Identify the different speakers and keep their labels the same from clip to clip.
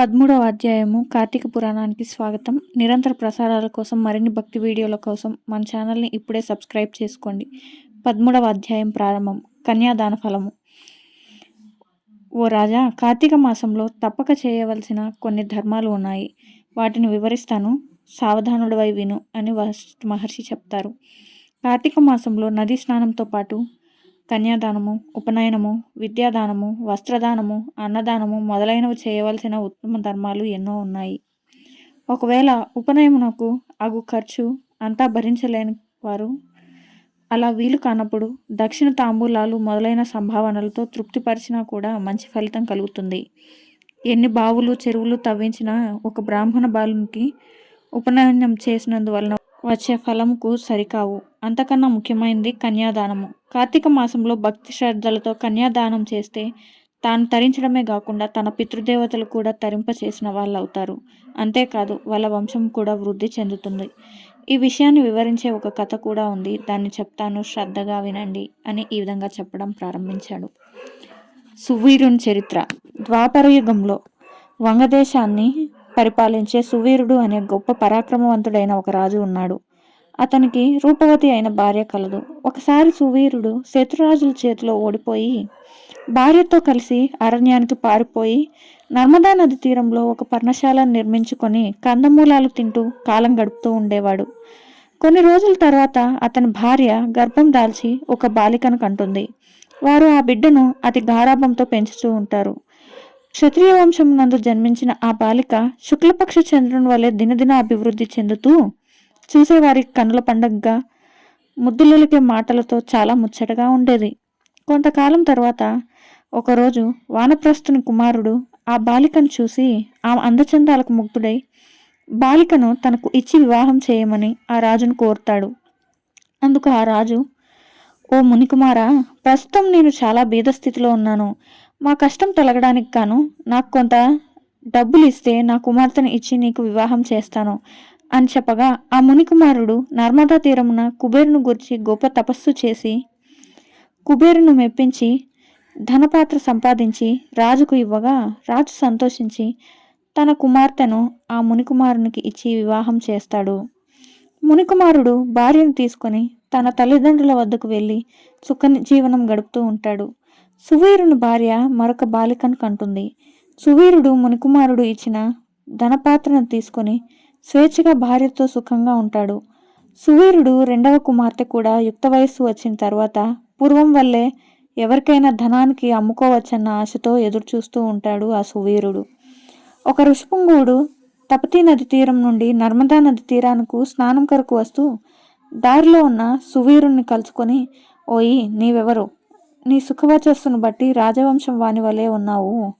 Speaker 1: పదమూడవ అధ్యాయము కార్తీక పురాణానికి స్వాగతం. నిరంతర ప్రసారాల కోసం మరిన్ని భక్తి వీడియోల కోసం మన ఛానల్ని ఇప్పుడే సబ్స్క్రైబ్ చేసుకోండి. పదమూడవ అధ్యాయం ప్రారంభం. కన్యాదాన ఫలము. ఓ రాజా కార్తీక మాసంలో తప్పక చేయవలసిన కొన్ని ధర్మాలు ఉన్నాయి. వాటిని వివరిస్తాను. సావధానుడవై విను అని వశిష్ఠ మహర్షి చెప్తారు. కార్తీక మాసంలో నదీ స్నానంతో పాటు కన్యాదానము ఉపనయనము విద్యాదానము వస్త్రదానము అన్నదానము మొదలైనవి చేయవలసిన ఉత్తమ ధర్మాలు ఎన్నో ఉన్నాయి. ఒకవేళ ఉపనయమునకు అగు ఖర్చు అంతా భరించలేని వారు అలా వీలు కానప్పుడు దక్షిణ తాంబూలాలు మొదలైన సంభావనలతో తృప్తిపరిచినా కూడా మంచి ఫలితం కలుగుతుంది. ఎన్ని బావులు చెరువులు తవ్వించినా ఒక బ్రాహ్మణ బాలునికి ఉపనయనం చేసినందువలన వచ్చే ఫలముకు సరికావు. అంతకన్నా ముఖ్యమైనది కన్యాదానము. కార్తీక మాసంలో భక్తి శ్రద్ధలతో కన్యాదానం చేస్తే తాను తరించడమే కాకుండా తన పితృదేవతలు కూడా తరింప చేసిన వాళ్ళు అవుతారు అంతేకాదు వాళ్ళ వంశం కూడా వృద్ధి చెందుతుంది. ఈ విషయాన్ని వివరించే ఒక కథ కూడా ఉంది. దాన్ని చెప్తాను. శ్రద్ధగా వినండి అని ఈ విధంగా చెప్పడం ప్రారంభించాడు. సువీరుని చరిత్ర. ద్వాపర యుగంలో వంగదేశాన్ని పరిపాలించే సువీరుడు అనే గొప్ప పరాక్రమవంతుడైన ఒక రాజు ఉన్నాడు. అతనికి రూపవతి అయిన భార్య కలదు. ఒకసారి సువీరుడు శత్రురాజుల చేతిలో ఓడిపోయి భార్యతో కలిసి అరణ్యానికి పారిపోయి నర్మదా నది తీరంలో ఒక పర్ణశాలను నిర్మించుకొని కందమూలాలు తింటూ కాలం గడుపుతూ ఉండేవాడు. కొన్ని రోజుల తర్వాత అతని భార్య గర్భం దాల్చి ఒక బాలికను కంటుంది. వారు ఆ బిడ్డను అతి గారాభంతో పెంచుతూ ఉంటారు. క్షత్రియ వంశం నందు జన్మించిన ఆ బాలిక శుక్లపక్ష చంద్రుని వలె దినదిన అభివృద్ధి చెందుతూ చూసేవారి కనుల పండగగా ముద్దులలికే మాటలతో చాలా ముచ్చటగా ఉండేది. కొంతకాలం తర్వాత ఒకరోజు వానప్రస్థుని కుమారుడు ఆ బాలికను చూసి ఆ అందచందాలకు ముగ్ధుడై బాలికను తనకు ఇచ్చి వివాహం చేయమని ఆ రాజును కోరుతాడు. అందుకు ఆ రాజు ఓ మునికుమారా ప్రస్తుతం నేను చాలా బీద స్థితిలో ఉన్నాను. మా కష్టం తొలగడానికి గాను నాకు కొంత డబ్బులు ఇస్తే నా కుమార్తెను ఇచ్చి నీకు వివాహం చేస్తాను అని చెప్పగా ఆ మునికుమారుడు నర్మదా తీరమున కుబేరును గురించి గొప్ప తపస్సు చేసి కుబేరును మెప్పించి ధనపాత్ర సంపాదించి రాజుకు ఇవ్వగా రాజు సంతోషించి తన కుమార్తెను ఆ మునికుమారునికి ఇచ్చి వివాహం చేస్తాడు. మునికుమారుడు భార్యను తీసుకొని తన తల్లిదండ్రుల వద్దకు వెళ్ళి సుఖ జీవనం గడుపుతూ ఉంటాడు. సువీరుని భార్య మరొక బాలికను కంటుంది. సువీరుడు మునికుమారుడు ఇచ్చిన ధనపాత్రను తీసుకొని స్వేచ్ఛగా భార్యతో సుఖంగా ఉంటాడు. సువీరుడు రెండవ కుమార్తె కూడా యుక్త వయస్సు వచ్చిన తర్వాత పూర్వం వల్లే ఎవరికైనా ధనానికి అమ్ముకోవచ్చన్న ఆశతో ఎదురుచూస్తూ ఉంటాడు ఆ సువీరుడు. ఒక ఋషిపుంగుడు తపతీ నది తీరం నుండి నర్మదా నది తీరానికి స్నానం కొరకు వస్తూ దారిలో ఉన్న సువీరుణ్ణి కలుసుకొని ఓయి నీవెవరు? నీ సుఖవచస్సును బట్టి రాజవంశం వాని వలె ఉన్నావు.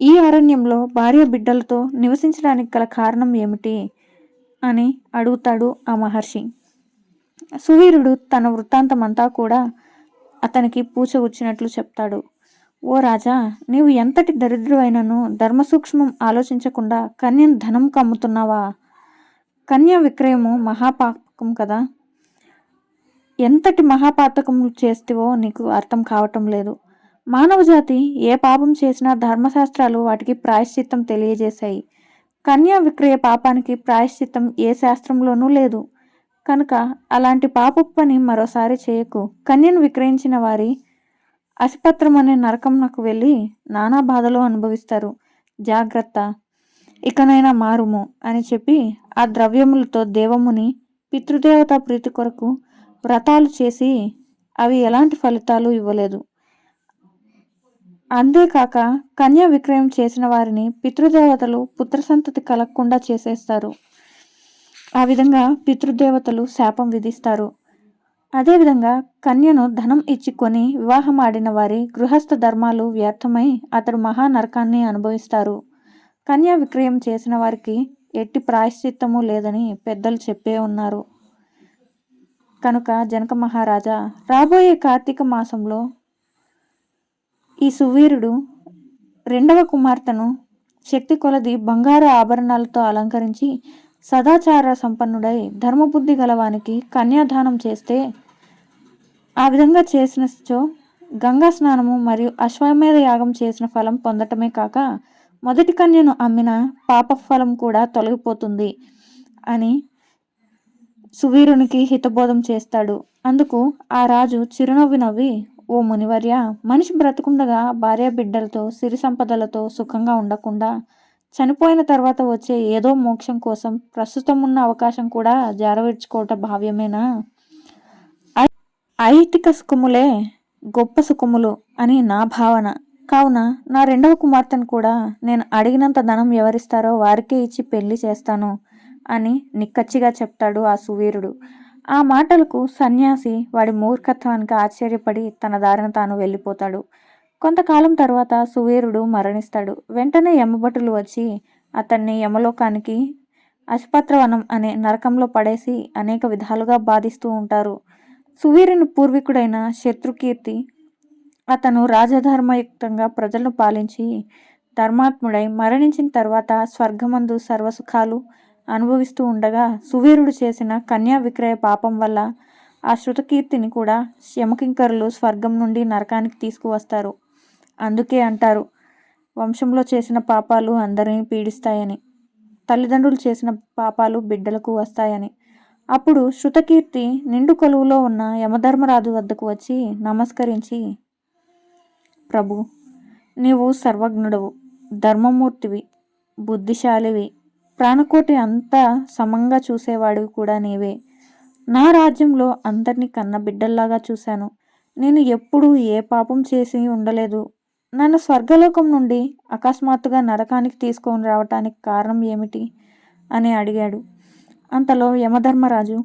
Speaker 1: ఈ అరణ్యంలో భార్య బిడ్డలతో నివసించడానికి గల కారణం ఏమిటి? అని అడుగుతాడు ఆ మహర్షి. సువీరుడు తన వృత్తాంతమంతా కూడా అతనికి పూచగుచ్చినట్లు చెప్తాడు. ఓ రాజా నీవు ఎంతటి దరిద్రువైనను ధర్మ సూక్ష్మం ఆలోచించకుండా కన్యను ధనం కమ్ముతున్నావా కన్య విక్రయము మహాపాపకం కదా. ఎంతటి మహాపాతకములు చేస్తేవో నీకు అర్థం కావటం లేదు. మానవజాతి ఏ పాపం చేసినా ధర్మశాస్త్రాలు వాటికి ప్రాయశ్చిత్తం తెలియజేశాయి. కన్యా విక్రయ పాపానికి ప్రాయశ్చిత్తం ఏ శాస్త్రంలోనూ లేదు. కనుక అలాంటి పాప పని మరోసారి చేయకు. కన్యను విక్రయించిన వారి అసిపత్రం అనే నరకంనకు వెళ్ళి నానా బాధలు అనుభవిస్తారు. జాగ్రత్త. ఇకనైనా మారుము అని చెప్పి ఆ ద్రవ్యములతో దేవముని పితృదేవత ప్రీతి కొరకు వ్రతాలు చేసి అవి ఎలాంటి ఫలితాలు ఇవ్వలేదు. అంతేకాక కన్యా విక్రయం చేసిన వారిని పితృదేవతలు పుత్రసంతతి కలగకుండా చేసేస్తారు. ఆ విధంగా పితృదేవతలు శాపం విధిస్తారు. అదేవిధంగా కన్యను ధనం ఇచ్చి కొని వివాహం ఆడిన వారి గృహస్థ ధర్మాలు వ్యర్థమై అతడు మహా నరకాన్ని అనుభవిస్తారు. కన్యా విక్రయం చేసిన వారికి ఎట్టి ప్రాయశ్చిత్తము లేదని పెద్దలు చెప్పే ఉన్నారు. కనుక జనక మహారాజా రాబోయే కార్తీక మాసంలో ఈ సువీరుడు రెండవ కుమార్తెను శక్తి కొలది బంగారు ఆభరణాలతో అలంకరించి సదాచార సంపన్నుడై ధర్మబుద్ధి గలవానికి కన్యాదానం చేస్తే ఆ విధంగా చేసినచో గంగా స్నానము మరియు అశ్వమేధ యాగం చేసిన ఫలం పొందటమే కాక మొదటి కన్యను అమ్మిన పాప ఫలం కూడా తొలగిపోతుంది అని సువీరునికి హితబోధం చేస్తాడు. అందుకు ఆ రాజు చిరునవ్వి నవ్వి ఓ మునివర్య మనిషి బ్రతుకుండగా భార్య బిడ్డలతో సిరి సంపదలతో సుఖంగా ఉండకుండా చనిపోయిన తర్వాత వచ్చే ఏదో మోక్షం కోసం ప్రస్తుతం ఉన్న అవకాశం కూడా జారవిడ్చుకోవటం భావ్యమేనా? ఐతిక సుఖములే గొప్ప సుఖములు అని నా భావన. కావున నా రెండవ కుమార్తెను కూడా నేను అడిగినంత ధనం ఎవరిస్తారో వారికే ఇచ్చి పెళ్ళి చేస్తాను. అని నిక్కచ్చిగా చెప్తాడు ఆ సువీరుడు. ఆ మాటలకు సన్యాసి వాడి మూర్ఖత్వానికి ఆశ్చర్యపడి తన దారిన తాను వెళ్ళిపోతాడు. కొంతకాలం తర్వాత సువీరుడు మరణిస్తాడు. వెంటనే యమభటులు వచ్చి అతన్ని యమలోకానికి అశ్పత్రవనం అనే నరకంలో పడేసి అనేక విధాలుగా బాధిస్తూ ఉంటారు. సువీరుని పూర్వీకుడైన శత్రుకీర్తి అతను రాజధర్మయుక్తంగా ప్రజలను పాలించి ధర్మాత్ముడై మరణించిన తర్వాత స్వర్గమందు సర్వసుఖాలు అనుభవిస్తూ ఉండగా సువీరుడు చేసిన కన్యా విక్రయ పాపం వల్ల ఆ శృతకీర్తిని కూడా యమకింకరులు స్వర్గం నుండి నరకానికి తీసుకువస్తారు. అందుకే అంటారు వంశంలో చేసిన పాపాలు అందరినీ పీడిస్తాయని తల్లిదండ్రులు చేసిన పాపాలు బిడ్డలకు వస్తాయని. అప్పుడు శృతకీర్తి నిండు కొలువులో ఉన్న యమధర్మరాజు వద్దకు వచ్చి నమస్కరించి ప్రభు నీవు సర్వజ్ఞుడవు ధర్మమూర్తివి బుద్ధిశాలివి ప్రాణకోటి అంతా సమంగా చూసేవాడివి కూడా నీవే. నా రాజ్యంలో అందరినీ కన్న బిడ్డల్లాగా చూశాను. నేను ఎప్పుడూ ఏ పాపం చేసి ఉండలేదు. నన్ను స్వర్గలోకం నుండి అకస్మాత్తుగా నరకానికి తీసుకొని రావటానికి కారణం ఏమిటి? అని అడిగాడు. అంతలో యమధర్మరాజు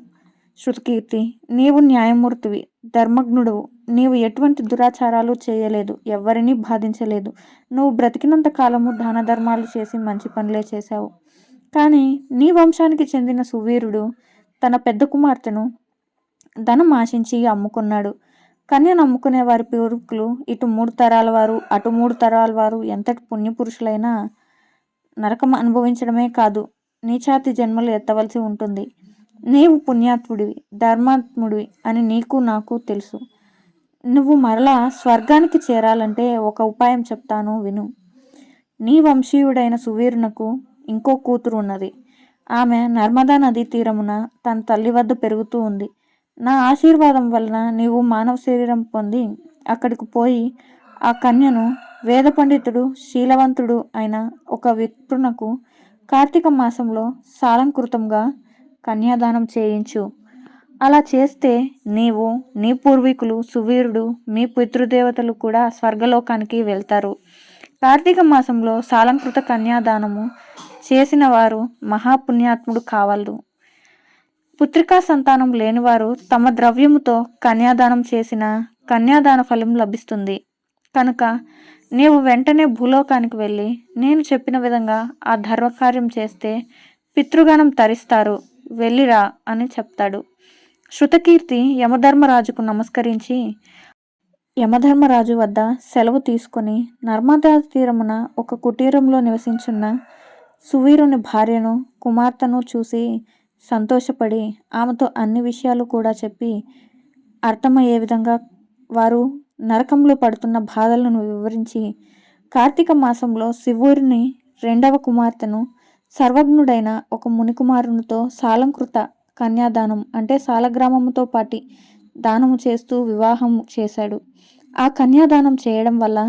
Speaker 1: శృతికీర్తి నీవు న్యాయమూర్తివి ధర్మజ్ఞుడువు. నీవు ఎటువంటి దురాచారాలు చేయలేదు ఎవరినీ బాధించలేదు. నువ్వు బ్రతికినంత కాలము దాన ధర్మాలు చేసి మంచి పనులే చేశావు. కానీ నీ వంశానికి చెందిన సువీరుడు తన పెద్ద కుమార్తెను ధనం ఆశించి అమ్ముకున్నాడు. కన్యను అమ్ముకునే వారి పూర్వీకులు ఇటు మూడు తరాల వారు అటు మూడు తరాల వారు ఎంతటి పుణ్యపురుషులైనా నరకం అనుభవించడమే కాదు నీచాతి జన్మలు ఎత్తవలసి ఉంటుంది. నీవు పుణ్యాత్ముడివి ధర్మాత్ముడివి అని నీకు నాకు తెలుసు. నువ్వు మరలా స్వర్గానికి చేరాలంటే ఒక ఉపాయం చెప్తాను విను. నీ వంశీయుడైన సువీరునకు ఇంకో కూతురు ఉన్నది. ఆమె నర్మదా నదీ తీరమున తన తల్లి వద్ద పెరుగుతూ ఉంది. నా ఆశీర్వాదం వలన నీవు మానవ శరీరం పొంది అక్కడికి పోయి ఆ కన్యను వేద పండితుడు శీలవంతుడు అయిన ఒక విప్రునకు కార్తీక మాసంలో సాలంకృతంగా కన్యాదానం చేయించు. అలా చేస్తే నీవు నీ పూర్వీకులు సువీరుడు మీ పితృదేవతలు కూడా స్వర్గలోకానికి వెళ్తారు. కార్తీక మాసంలో సాలంకృత కన్యాదానము చేసిన వారు మహాపుణ్యాత్ముడు కావాలి పుత్రికా సంతానం లేనివారు తమ ద్రవ్యముతో కన్యాదానం చేసిన కన్యాదాన ఫలం లభిస్తుంది. కనుక నీవు వెంటనే భూలోకానికి వెళ్ళి నేను చెప్పిన విధంగా ఆ ధర్మకార్యం చేస్తే పితృగణం తరిస్తారు. వెళ్ళిరా అని చెప్తాడు. శృతకీర్తి యమధర్మరాజుకు నమస్కరించి యమధర్మరాజు వద్ద సెలవు తీసుకొని నర్మదా తీరమున ఒక కుటీరంలో నివసించున్న సువీరుని భార్యను కుమార్తెను చూసి సంతోషపడి ఆమెతో అన్ని విషయాలు కూడా చెప్పి అర్థమయ్యే విధంగా వారు నరకంలో పడుతున్న బాధలను వివరించి కార్తీక మాసంలో శివుడిని రెండవ కుమార్తెను సర్వజ్ఞుడైన ఒక మునికుమారునితో సాలంకృత కన్యాదానం అంటే సాలగ్రామముతో పాటి దానము చేస్తూ వివాహం చేశాడు. ఆ కన్యాదానం చేయడం వల్ల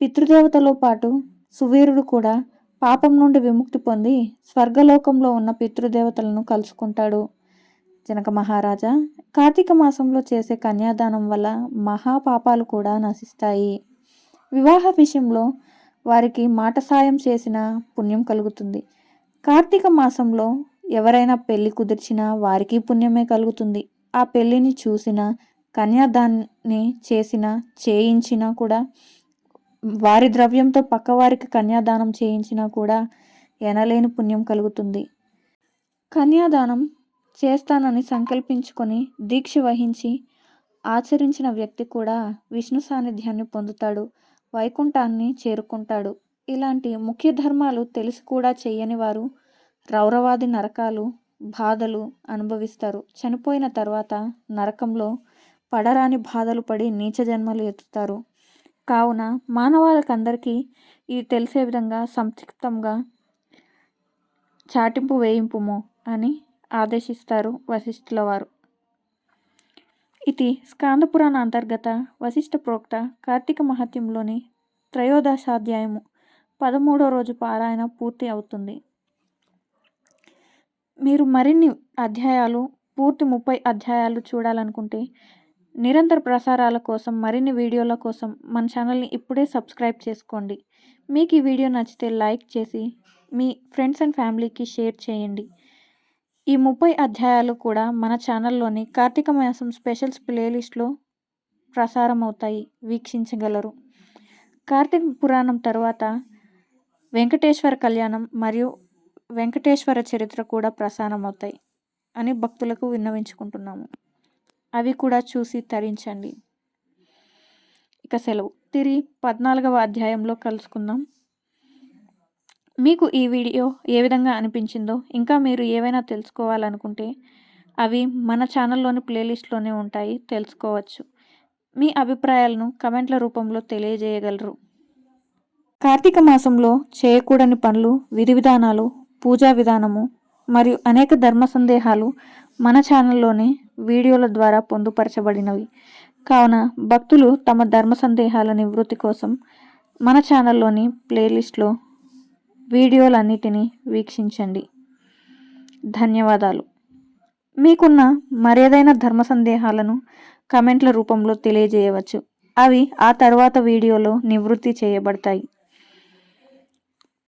Speaker 1: పితృదేవతలో పాటు సువీరుడు కూడా పాపం నుండి విముక్తి పొంది స్వర్గలోకంలో ఉన్న పితృదేవతలను కలుసుకుంటాడు. జనక మహారాజా కార్తీక మాసంలో చేసే కన్యాదానం వల్ల మహాపాపాలు కూడా నశిస్తాయి. వివాహ విషయంలో వారికి మాట సాయం చేసిన పుణ్యం కలుగుతుంది. కార్తీక మాసంలో ఎవరైనా పెళ్ళి కుదిర్చినా వారికి పుణ్యమే కలుగుతుంది. ఆ పెళ్ళిని చూసిన కన్యాదాన్ని చేసిన చేయించినా కూడా వారి ద్రవ్యంతో పక్కవారికి కన్యాదానం చేయించినా కూడా ఎనలేని పుణ్యం కలుగుతుంది. కన్యాదానం చేస్తానని సంకల్పించుకొని దీక్ష వహించి ఆచరించిన వ్యక్తి కూడా విష్ణు సాన్నిధ్యాన్ని పొందుతాడు వైకుంఠాన్ని చేరుకుంటాడు. ఇలాంటి ముఖ్య ధర్మాలు తెలిసి కూడా చేయని వారు రౌరవాది నరకాలు బాధలు అనుభవిస్తారు. చనిపోయిన తర్వాత నరకంలో పడరాని బాధలు పడి నీచ జన్మలు ఎత్తుతారు. కావున మానవాళికందరికీ ఇది తెలిసే విధంగా సంక్షిప్తంగా చాటింపు వేయింపుము అని ఆదేశిస్తారు వశిష్ఠుల వారు. ఇది స్కాందపురాణ అంతర్గత వశిష్ఠ ప్రోక్త కార్తీక మహత్యంలోని త్రయోదశాధ్యాయము పదమూడో రోజు పారాయణ పూర్తి అవుతుంది. మీరు మరిన్ని అధ్యాయాలు పూర్తి ముప్పై అధ్యాయాలు చూడాలనుకుంటే నిరంతర ప్రసారాల కోసం మరిన్ని వీడియోల కోసం మన ఛానల్ని ఇప్పుడే సబ్స్క్రైబ్ చేసుకోండి. మీకు ఈ వీడియో నచ్చితే లైక్ చేసి మీ ఫ్రెండ్స్ అండ్ ఫ్యామిలీకి షేర్ చేయండి. ఈ ముప్పై అధ్యాయాలు కూడా మన ఛానల్లోని కార్తీక మాసం స్పెషల్స్ ప్లేలిస్ట్లో ప్రసారం అవుతాయి. వీక్షించగలరు. కార్తీక పురాణం తర్వాత వెంకటేశ్వర కళ్యాణం మరియు వెంకటేశ్వర చరిత్ర కూడా ప్రసారం అవుతాయి అని భక్తులకు విన్నవించుకుంటున్నాము. అవి కూడా చూసి తరించండి. ఇక సెలవు. తిరిగి పద్నాలుగవ అధ్యాయంలో కలుసుకుందాం. మీకు ఈ వీడియో ఏ విధంగా అనిపించిందో ఇంకా మీరు ఏవైనా తెలుసుకోవాలనుకుంటే అవి మన ఛానల్లోని ప్లేలిస్ట్లోనే ఉంటాయి తెలుసుకోవచ్చు. మీ అభిప్రాయాలను కమెంట్ల రూపంలో తెలియజేయగలరు. కార్తీక మాసంలో చేయకూడని పనులు విధి విధానాలు పూజా విధానము మరియు అనేక ధర్మ సందేహాలు మన ఛానల్లోని వీడియోల ద్వారా పొందుపరచబడినవి. కావున భక్తులు తమ ధర్మ సందేహాల నివృత్తి కోసం మన ఛానల్లోని ప్లేలిస్ట్లో వీడియోలన్నిటినీ వీక్షించండి. ధన్యవాదాలు. మీకున్న మరేదైన ధర్మ సందేహాలను కమెంట్ల రూపంలో తెలియజేయవచ్చు. అవి ఆ తర్వాత వీడియోలో నివృత్తి చేయబడతాయి.